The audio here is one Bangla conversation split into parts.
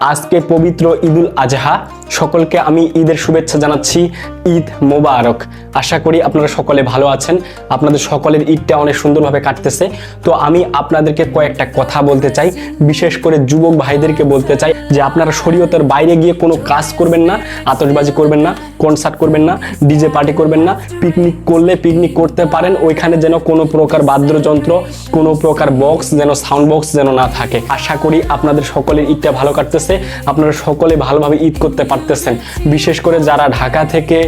আজকে পবিত্র ঈদুল আজহা। সকলকে আমি ঈদের শুভেচ্ছা জানাচ্ছি। ঈদ মোবারক। আশা করি আপনারা সকলে ভালো আছেন। আপনাদের সকলের ঈদটা অনেক সুন্দরভাবে কাটতেছে। তো আমি আপনাদেরকে কয়েকটা কথা বলতে চাই। বিশেষ করে যুবক ভাইদেরকে বলতে চাই যে আপনারা শরীয়তের বাইরে গিয়ে কোনো কাজ করবেন না, আতশবাজি করবেন না। কনসার্ট করবেন না ডিজে পার্টি করবেন না পিকনিক করলে পিকনিক করতে পারেন, ওইখানে যেন কোনো প্রকার বাদ্যযন্ত্র, কোনো প্রকার বক্স যেন সাউন্ড বক্স যেন না থাকে। আশা করি আপনাদের সকলের ঈদটা ভালো কাটতেছে, আপনারা সকলে ভালোভাবে ঈদ করতে পারতেছেন। বিশেষ করে যারা ঢাকা থেকে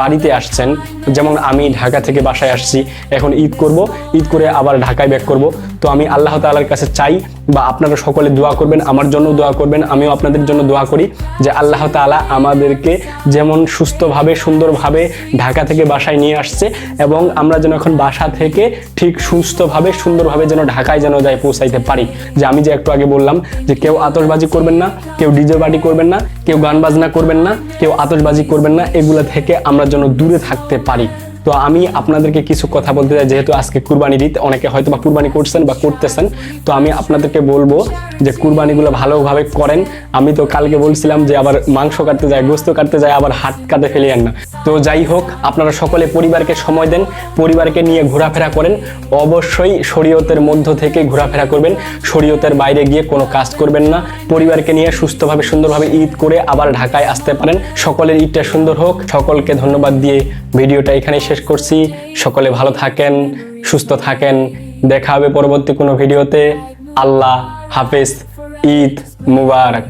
বাড়িতে আসছেন যেমন আমি ঢাকা থেকে বাসায় আসছি, এখন ঈদ করব, ঈদ করে আবার ঢাকায় ব্যাক করব। তো আমি আল্লাহ তাআলার কাছে চাই বা আপনারা সকলে দোয়া করবেন, আমার জন্য দোয়া করবেন, আমিও আপনাদের জন্য দোয়া করি যে আল্লাহ তাআলা আমাদেরকে যেমন সুস্থভাবে, সুন্দরভাবে ঢাকা থেকে বাসায় নিয়ে আসছে এবং আমরা যেন এখন বাসা থেকে ঠিক সুস্থভাবে, সুন্দরভাবে যেন ঢাকায় যেন যাই পৌঁছাইতে পারি। যে আমি যে একটু আগে বললাম যে কেউ আতশবাজি করবেন না, কেউ ডিজে পার্টি করবেন না কেউ গান বাজনা করবেন না, কেউ আতশবাজি করবেন না, এগুলো থেকে আমরা যেন দূরে থাকতে পারি। তো আমি আপনাদেরকে কিছু কথা বলতে চাই, যেহেতু আজকে কুরবানির ঈদ, অনেকে হয়তো বা কুরবানি করছেন বা করতেছেন। তো আমি আপনাদেরকে বলব যে কুরবানিগুলো ভালোভাবে করেন। আমি তো কালকে বলছিলাম যে আবার মাংস কাটতে যায় গোস্ত কাটতে যায় আবার হাত কাটে ফেলিয়েন না। তো যাই হোক, আপনারা সকলে পরিবারকে সময় দেন, পরিবারকে নিয়ে ঘোরাফেরা করেন। অবশ্যই শরীয়তের মধ্য থেকে ঘোরাফেরা করবেন। শরীয়তের বাইরে গিয়ে কোনো কাজ করবেন না। পরিবারকে নিয়ে সুস্থভাবে, সুন্দরভাবে ঈদ করে আবার ঢাকায় আসতে পারেন। সকলের ঈদটা সুন্দর হোক। সকলকে ধন্যবাদ দিয়ে ভিডিওটা এখানেই শেষ করছি। সকলে ভালো থাকেন, সুস্থ থাকেন। দেখা হবে পরবর্তী কোনো ভিডিওতে। আল্লাহ হাফেজ, ঈদ মুবারক।